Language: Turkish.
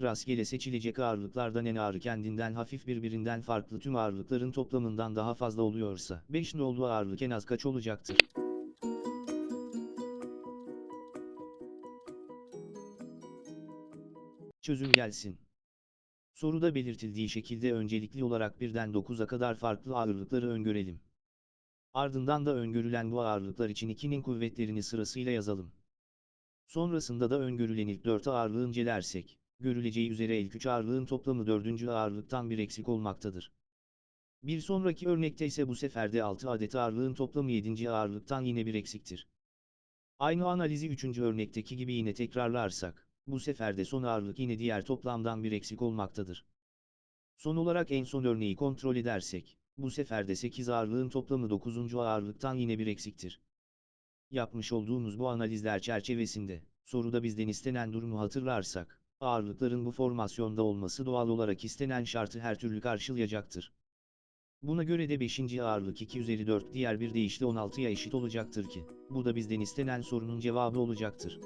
Rastgele seçilecek ağırlıklardan en ağırı kendinden hafif birbirinden farklı tüm ağırlıkların toplamından daha fazla oluyorsa 5 nolu ağırlık en az kaç olacaktır? Çözüm gelsin. Soruda belirtildiği şekilde öncelikli olarak birden 9'a kadar farklı ağırlıkları öngörelim. Ardından da öngörülen bu ağırlıklar için 2'nin kuvvetlerini sırasıyla yazalım. Sonrasında da öngörülen ilk 4 ağırlığı incelersek, görüleceği üzere ilk 3 ağırlığın toplamı 4. ağırlıktan bir eksik olmaktadır. Bir sonraki örnekte ise bu sefer de 6 adet ağırlığın toplamı 7. ağırlıktan yine bir eksiktir. Aynı analizi 3. örnekteki gibi yine tekrarlarsak, bu sefer de son ağırlık yine diğer toplamdan bir eksik olmaktadır. Son olarak en son örneği kontrol edersek, bu sefer de 8 ağırlığın toplamı 9. ağırlıktan yine bir eksiktir. Yapmış olduğumuz bu analizler çerçevesinde, soruda bizden istenen durumu hatırlarsak, ağırlıkların bu formasyonda olması doğal olarak istenen şartı her türlü karşılayacaktır. Buna göre de 5. ağırlık 2 üzeri 4 diğer bir deyişle 16'ya eşit olacaktır ki, bu da bizden istenen sorunun cevabı olacaktır.